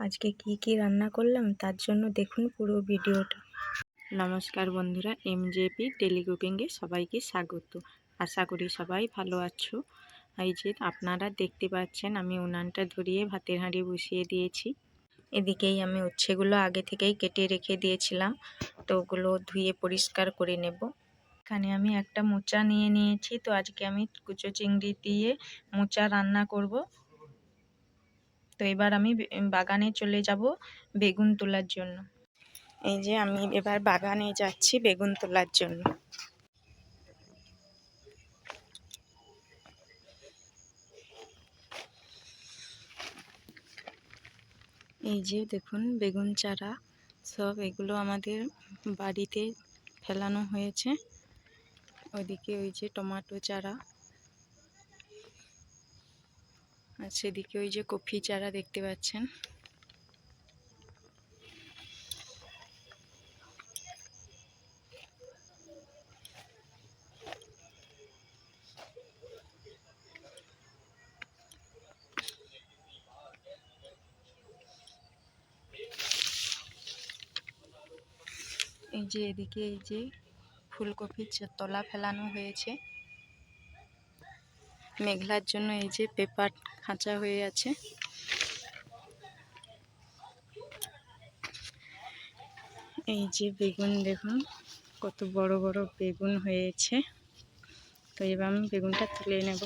আজকে কি কি রান্না করলাম তার জন্য দেখুন পুরো ভিডিওটা। নমস্কার বন্ধুরা, এমজেপি ডেলি কুকিংয়ে সবাইকে স্বাগত। আশা করি সবাই ভালো আছো। এই যে আপনারা দেখতে পাচ্ছেন, আমি উনানটা ধরিয়ে ভাতের হাঁড়ি বসিয়ে দিয়েছি। এদিকেই আমি উচ্ছেগুলো আগে থেকেই কেটে রেখে দিয়েছিলাম, তো ওগুলো ধুয়ে পরিষ্কার করে নেব। এখানে আমি একটা মোচা নিয়ে নিয়েছি, তো আজকে আমি কুচো চিংড়ি দিয়ে মোচা রান্না করব। তো এবার আমি বাগানে চলে যাব বেগুন তোলার জন্য। এই যে আমি এবার বাগানে যাচ্ছি বেগুন তোলার জন্য। এই যে দেখুন বেগুন চারা সব এগুলো আমাদের বাড়িতে ফেলানো হয়েছে। ওইদিকে ওই যে টমাটো চারা। আর সেদিকে ওই যে কফি চারা দেখতে পাচ্ছেন। এই যে এদিকে এই যে ফুলকপির তলা ফেলানো হয়েছে। মেঘলার জন্য এই যে পেপার খাঁচা হয়ে আছে। এই যে বেগুন দেখুন, কত বড় বড় বেগুন হয়েছে। তো এবার আমি বেগুনটা তুলে নেব।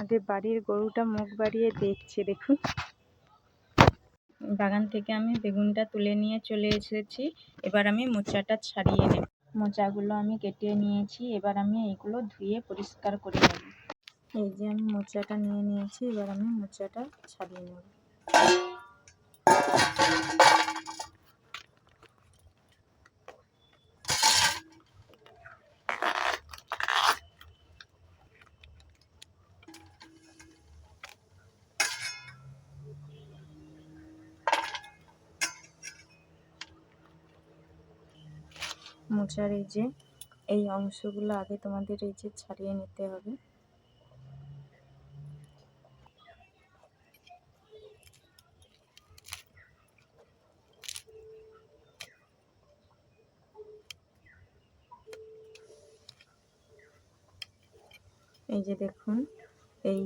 আমাদের বাড়ির গরুটা মুখ বাড়িয়ে দেখছে, দেখুন। বাগান থেকে আমি বেগুনটা তুলে নিয়ে চলে এসেছি। এবার আমি মোচাটা ছাড়িয়ে নেব। মোচাগুলো আমি কেটে নিয়েছি, এবার আমি এইগুলো ধুয়ে পরিষ্কার করে নেব। এই যে আমি মোচাটা নিয়ে নিয়েছি, এবার আমি মোচাটা ছাড়িয়ে নেব। মোচার এই যে, এই অংশগুলো আগে তোমাদের এই যে ছাড়িয়ে নিতে হবে। এই যে দেখুন, এই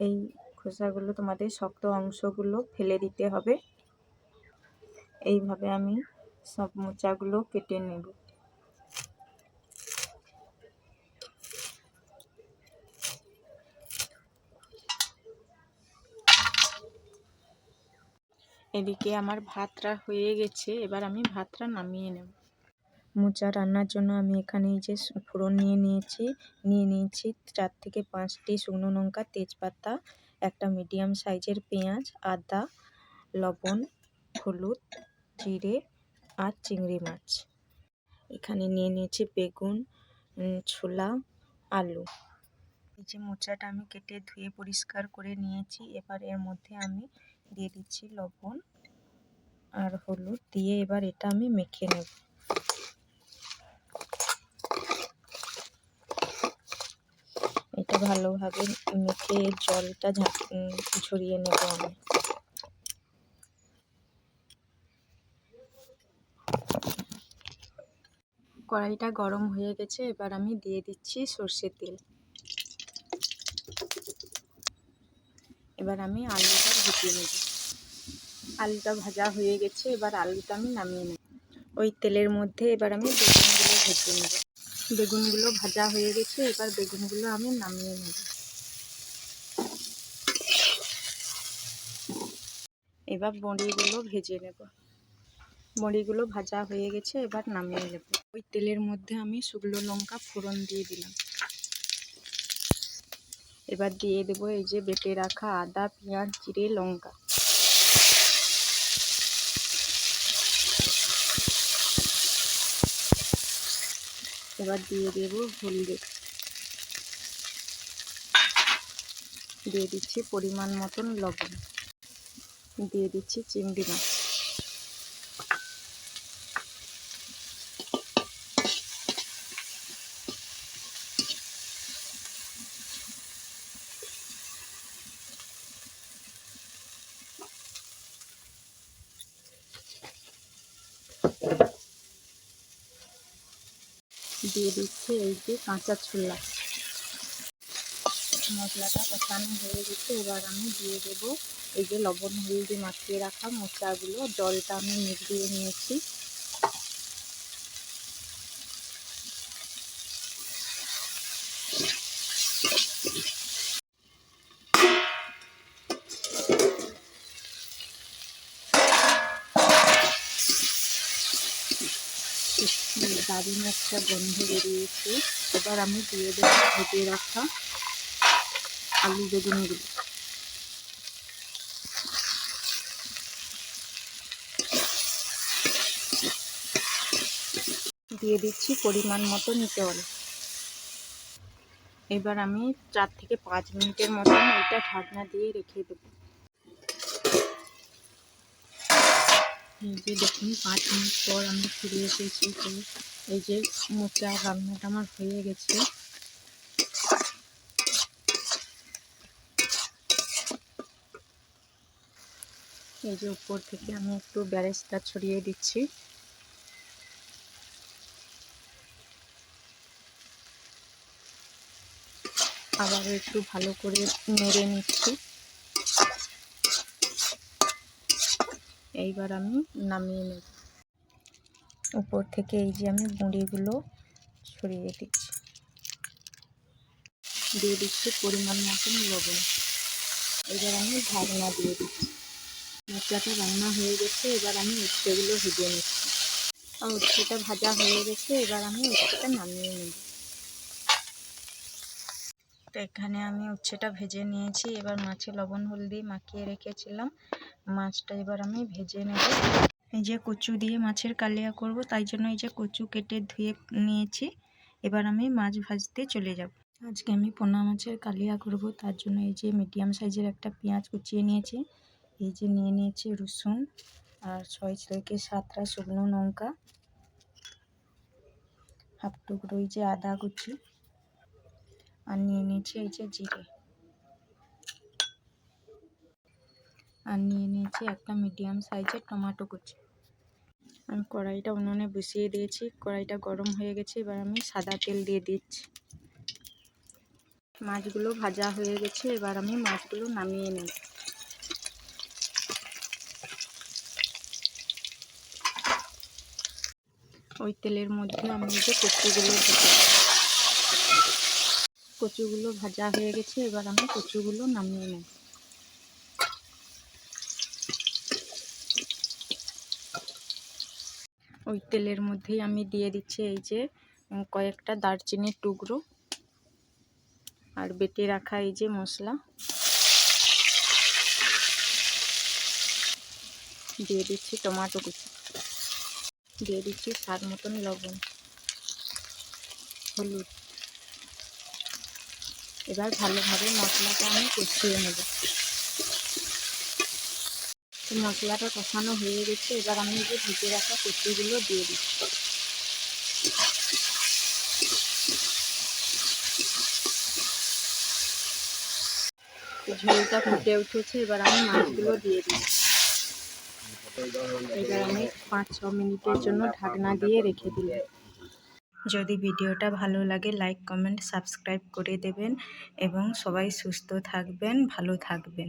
এই খোসাগুলো, তোমাদের শক্ত অংশগুলো ফেলে দিতে হবে। এইভাবে আমি সব মোচাগুলো কেটে নেব। এদিকে আমার ভাতটা হয়ে গেছে, এবার আমি ভাতটা নামিয়ে নেব। মোচা রান্নার জন্য আমি এখানে এই যে ফোড়ন নিয়ে নিয়েছি নিয়ে নিয়েছি চার থেকে পাঁচটি শুকনো লঙ্কা, তেজপাতা, একটা মিডিয়াম সাইজের পেঁয়াজ, আদা, লবণ, হলুদ, জিরে আর চিংড়ি মাছ। এখানে নিয়ে নিয়েছি বেগুন ছোলা, আলু। এই যে মোচাটা আমি কেটে ধুয়ে পরিষ্কার করে নিয়েছি, এবার এর মধ্যে আমি দিয়ে দিচ্ছি লবণ আর হলুদ দিয়ে এবার এটা আমি মেখে নেব। এটা ভালোভাবে মেখে জলটা ঝরিয়ে নেব আমি। কড়াইটা গরম হয়ে গেছে, এবার আমি দিয়ে দিচ্ছি সর্ষের তেল। এবার আমি আলুটা ভেজে নেব। আলুটা ভাজা হয়ে গেছে, এবার আলুটা আমি নামিয়ে নেব। ওই তেলের মধ্যে এবার আমি বেগুনগুলো ভেজে নেব। বেগুনগুলো ভাজা হয়ে গেছে, এবার বেগুনগুলো আমি নামিয়ে নেব। এবার বড়িগুলো ভেজে নেব। বড়িগুলো ভাজা হয়ে গেছে, এবার নামিয়ে নেব। ওই তেলের মধ্যে আমি শুকনো লঙ্কা ফোড়ন দিয়ে দিলাম। এবার দিয়ে দেব এই যে বেটে রাখা আদা, পেঁয়াজ, জিরে, লঙ্কা। এবার দিয়ে দেব হলুদ। দিয়ে দিচ্ছি পরিমাণ মতন লবণ। দিয়ে দিচ্ছি চিংড়ি মাছ। দিয়ে দিচ্ছি, এই যে কাঁচা ছোলা। মশলাটা কষানো হয়ে গেছে, এবার আমি দিয়ে দেবো এই যে লবণ, হলুদি মাখিয়ে রাখা মশলাগুলো। জলটা আমি মিশিয়ে নিয়েছি। দারুণ একটা গন্ধ বেরিয়েছে। এবার আমি দিয়ে দেবো ভেজে রাখা আলু বেগুনগুলো দিয়ে দিচ্ছি পরিমাণ মতো জল এবার আমি চার থেকে পাঁচ মিনিটের মতন এটা ঢাকনা দিয়ে রেখে দেবো। দেখুন, পাঁচ মিনিট পর আমি ফিরে এসেছি। এই যে মোচা রান্নাটা আমার হয়ে গেছে। এই যে উপর থেকে আমি একটু ব্যারেস্তা ছড়িয়ে দিচ্ছি। আবার একটু ভালো করে নেড়ে নিচ্ছি। এইবার আমি নামিয়ে নেব। উপর থেকে এই যে আমি মুড়িগুলো ছড়িয়ে দিচ্ছি। দিয়ে দিচ্ছি পরিমাণ মতন লবণ। এবার আমি ঢাকনা দিয়ে দিচ্ছি। মশলাটা রান্না হয়ে গেছে, এবার আমি উচ্ছেগুলো ভেজে নিচ্ছি। আর উচ্ছেটা ভাজা হয়ে গেছে, এবার আমি উচ্ছেটা নামিয়ে নেব। তো এখানে আমি উচ্ছেটা ভেজে নিয়েছি। এবার মাছে লবণ হলদি মাখিয়ে রেখেছিলাম। মাছটা এবার আমি ভেজে নেব। এই যে কচু দিয়ে মাছের কালিয়া করব, তাই জন্য এই যে কচু কেটে ধুয়ে নিয়েছি। এবার আমি মাছ ভাজতে চলে যাব। আজকে আমি পোনা মাছের কালিয়া করব, তার জন্য এই যে মিডিয়াম সাইজের একটা পেঁয়াজ কুচিয়ে নিয়েছি। এই যে নিয়ে নিয়েছি রসুন আর ছয় থেকে সাতটা শুকনো লঙ্কা, হাফ টুকরো এই যে আদা কুচি, আর নিয়ে নিয়েছি এই যে জিরে। আর নিয়ে নিয়েছি একটা মিডিয়াম সাইজের টমেটো কুচি। আমি কড়াইটা উনুনে বসিয়ে দিয়েছি, কড়াইটা গরম হয়ে গেছে, এবার আমি সাদা তেল দিয়ে দিচ্ছি। মাছগুলো ভাজা হয়ে গেছে, এবার আমি মাছগুলো নামিয়ে নিই ওই তেলের মধ্যে আমি যে কচুগুলো কচুগুলো ভাজা হয়ে গেছে, এবার আমি কচুগুলো নামিয়ে নেব। ওই তেলের মধ্যেই আমি দিয়ে দিচ্ছি এই যে কয়েকটা দারচিনির টুকরো আর বেটে রাখা এই যে মশলা। দিয়ে দিচ্ছি টমাটো কুচি। দিয়ে দিচ্ছি স্বাদ মতন লবণ, হলুদ। এবার ভালোভাবে মশলাটা আমি কষিয়ে নেব। মশলাটা কষানো হয়ে গেছে, এবার আমি যে ভেজে রাখা কচুগুলো দিয়ে দিচ্ছি। ঝোলটা ফুটে উঠেছে, এবার আমি মাছগুলো দিয়ে দিচ্ছি। এবার আমি পাঁচ ছ মিনিটের জন্য ঢাকনা দিয়ে রেখে দিলাম। যদি ভিডিওটা ভালো লাগে, লাইক, কমেন্ট, সাবস্ক্রাইব করে দেবেন এবং সবাই সুস্থ থাকবেন, ভালো থাকবেন।